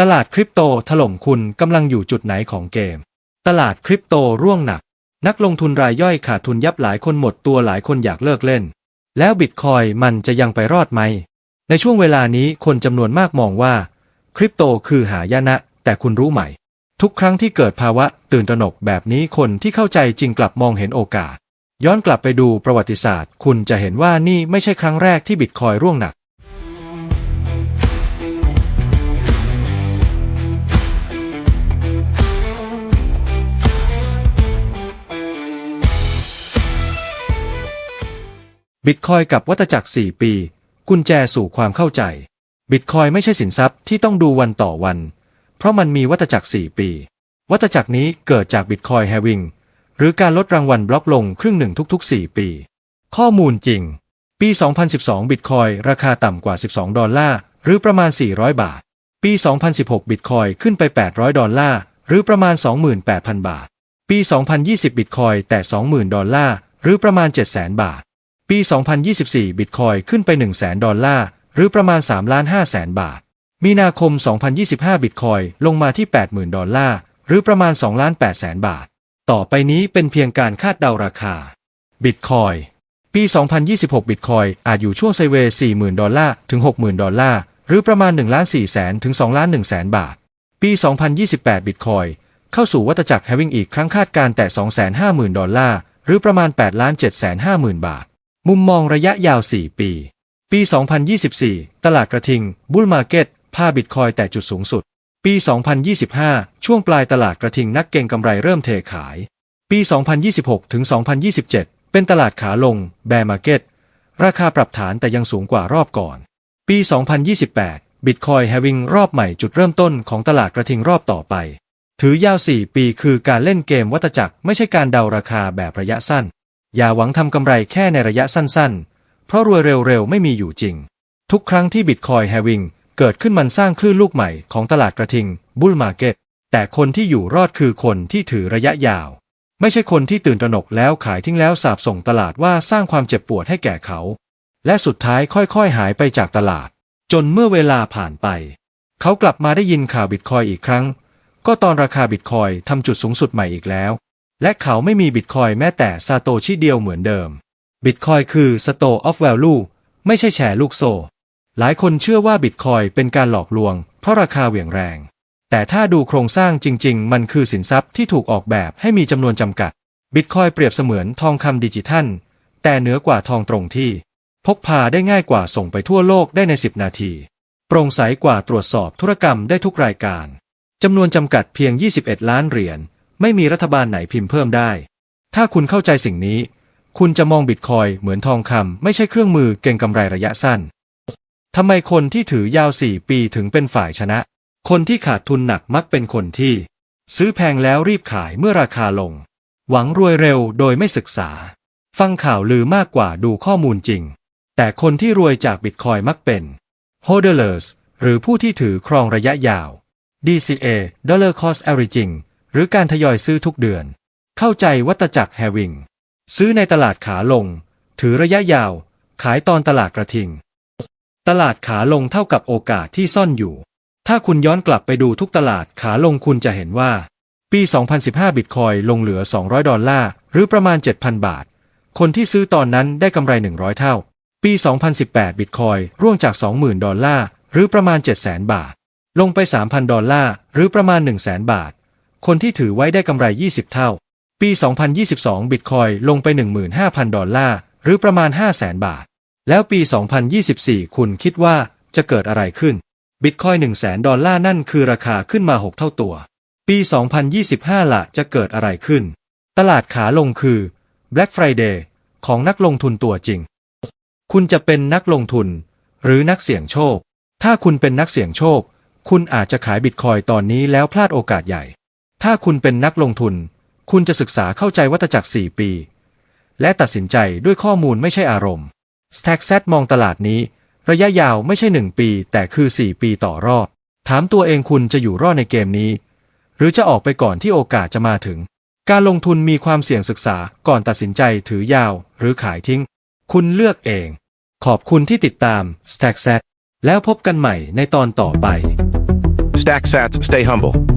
ตลาดคริปโตถล่มคุณกำลังอยู่จุดไหนของเกม ตลาดคริปโตร่วงหนัก นักลงทุนรายย่อยขาดทุนยับหลายคนหมดตัวหลายคนอยากเลิกเล่น แล้วบิตคอยมันจะยังไปรอดไหม ในช่วงเวลานี้คนจำนวนมากมองว่า คริปโตคือหายนะ แต่คุณรู้ไหม ทุกครั้งที่เกิดภาวะตื่นตระหนกแบบนี้คนที่เข้าใจจริงกลับมองเห็นโอกาส ย้อนกลับไปดูประวัติศาสตร์ คุณจะเห็นว่านี่ไม่ใช่ครั้งแรกที่บิตคอยร่วงหนัก บิตคอยกับวัตจักร 4 ปี กุญแจสู่ความเข้าใจ บิตคอยไม่ใช่สินทรัพย์ที่ต้องดูวันต่อวัน เพราะมันมีวัตจักร 4 ปี วัตจักรนี้เกิดจากบิตคอยแฮวิงหรือการลดรางวัลบล็อกลงครึ่งหนึ่งทุกๆ 4 ปี ข้อมูลจริง ปี 2012 บิตคอยราคาต่ำกว่า 12 ดอลลาร์ หรือประมาณ 400 บาท ปี 2016 บิตคอยขึ้นไป 800 ดอลลาร์ หรือประมาณ 28,000 บาท ปี 2020 บิตคอยแต่ 20,000 ดอลลาร์ หรือประมาณ 700,000 บาท ปี 2024 บิตคอยขึ้นไป 100,000ดอลลาร์ หรือประมาณ3ล้าน5แสนบาท มีนาคม 2025 บิตคอยลงมาที่ 80,000 ดอลลาร์ หรือประมาณ2ล้าน8แสนบาท ต่อไปนี้เป็นเพียงการคาดเดาราคา บิตคอยปี 2026 บิตคอยอาจอยู่ช่วงไซเวย์40,000 ดอลลาร์ ถึง 60,000 ดอลลาร์ หรือประมาณ1ล้าน4แสนถึง2ล้าน1แสนบาท ปี 2028 บิตคอยเข้าสู่วัฏจักรแฮวิ่งอีกครั้งคาดการแต่ 250,000 ดอลลาร์ หรือประมาณ8ล้าน7แสน50,000 บาท มุมมองระยะยาว 4 ปี ปี 2024 ตลาดกระทิงบุลมาร์เก็ตพาบิตคอยแต่จุดสูงสุด ปี 2025 ช่วงปลายตลาดกระทิงนักเก็งกำไรเริ่มเทขาย ปี 2026 ถึง 2027 เป็นตลาดขาลง แบร์มาร์เก็ต ราคาปรับฐานแต่ยังสูงกว่ารอบก่อน ปี 2028 บิตคอยแฮวิงรอบใหม่จุดเริ่มต้นของตลาดกระทิงรอบต่อไป ถือยาว 4 ปีคือการเล่นเกมวัตจักรไม่ใช่การเดาราคาแบบระยะสั้น อย่าหวังทำกำไรแค่ในระยะสั้นๆ เพราะรวยเร็วๆ ไม่มีอยู่จริง ทุกครั้งที่บิตคอยแฮวิงเกิดขึ้นมันสร้างคลื่นลูกใหม่ของตลาดกระทิงบุลมาเก็ตแต่คนที่อยู่รอดคือคนที่ถือระยะยาว ไม่ใช่คนที่ตื่นตระหนกแล้วขายทิ้งแล้วสาบส่งตลาดว่าสร้างความเจ็บปวดให้แก่เขา และสุดท้ายค่อยๆ หายไปจากตลาด จนเมื่อเวลาผ่านไป เขากลับมาได้ยินข่าวบิตคอยอีกครั้ง ก็ตอนราคาบิตคอยทำจุดสูงสุดใหม่อีกแล้ว และเขาไม่มีบิตคอยแม้แต่ซาโตชิเดียวเหมือนเดิม บิตคอยคือ Store of Value ไม่ใช่แชร์ลูกโซ่ หลายคนเชื่อว่าบิตคอยเป็นการหลอกลวง เพราะราคาเหวี่ยงแรง แต่ถ้าดูโครงสร้างจริง ๆ มันคือสินทรัพย์ที่ถูกออกแบบให้มีจำนวนจำกัด บิตคอยเปรียบเสมือนทองคำดิจิทัล แต่เหนือกว่าทองตรงที่ พกพาได้ง่ายกว่าส่งไปทั่วโลกได้ใน 10 นาที โปร่งใสกว่าตรวจสอบธุรกรรมได้ทุกรายการจำนวนจำกัดเพียง 21 ล้านเหรียญ ไม่มีรัฐบาลไหนพิมพ์เพิ่มได้ ถ้าคุณเข้าใจสิ่งนี้ คุณจะมองบิตคอยเหมือนทองคำไม่ใช่เครื่องมือเก่งกำไรระยะสั้นทำไมคนที่ถือยาว4ปีถึงเป็นฝ่ายชนะ คนที่ขาดทุนหนักมักเป็นคนที่ ซื้อแพงแล้วรีบขายเมื่อราคาลง หวังรวยเร็วโดยไม่ศึกษา ฟังข่าวลือมากกว่าดูข้อมูลจริง แต่คนที่รวยจากบิตคอยมักเป็น hodlers หรือผู้ที่ถือครองระยะยาว DCA Dollar Cost Averaging หรือการทยอยซื้อทุกเดือน เข้าใจวัตจักรแฮวิง ซื้อในตลาดขาลง ถือระยะยาว ขายตอนตลาดกระทิง ตลาดขาลงเท่ากับโอกาสที่ซ่อนอยู่ ถ้าคุณย้อนกลับไปดูทุกตลาดขาลงคุณจะเห็นว่า ปี 2015 บิตคอยลงเหลือ 200 ดอลลาร์ หรือประมาณ 7,000 บาท คนที่ซื้อตอนนั้นได้กำไร 100 เท่า ปี 2018 บิตคอยร่วงจาก 20,000 ดอลลาร์ หรือประมาณ 700,000 บาท ลงไป 3,000 ดอลลาร์ หรือประมาณ 100,000 บาท คนที่ถือไว้ได้กำไร 20 เท่า ปี 2022 บิตคอยลงไป 15,000 ดอลลาร์ หรือประมาณ 500,000 บาท แล้วปี 2024 คุณคิดว่าจะเกิดอะไรขึ้น บิตคอย100,000 ดอลลาร์นั่นคือราคาขึ้นมา 6 เท่าตัว ปี 2025ล่ะจะเกิดอะไรขึ้น ตลาดขาลงคือ Black Friday ของนักลงทุนตัวจริง คุณจะเป็นนักลงทุน หรือนักเสี่ยงโชค ถ้าคุณเป็นนักเสี่ยงโชค คุณอาจจะขายบิตคอยตอนนี้แล้วพลาดโอกาสใหญ่ ถ้าคุณเป็นนักลงทุน คุณจะศึกษาเข้าใจวัตจักร 4 ปี และตัดสินใจด้วยข้อมูลไม่ใช่อารมณ์ StackZ มองตลาดนี้ ระยะยาวไม่ใช่ 1 ปี แต่คือ 4 ปีต่อรอบ ถามตัวเองคุณจะอยู่รอดในเกมนี้ หรือจะออกไปก่อนที่โอกาสจะมาถึง การลงทุนมีความเสี่ยงศึกษาก่อนตัดสินใจถือยาวหรือขายทิ้ง คุณเลือกเอง ขอบคุณที่ติดตาม StackZ แล้วพบกันใหม่ในตอนต่อไป Stack sats, stay humble.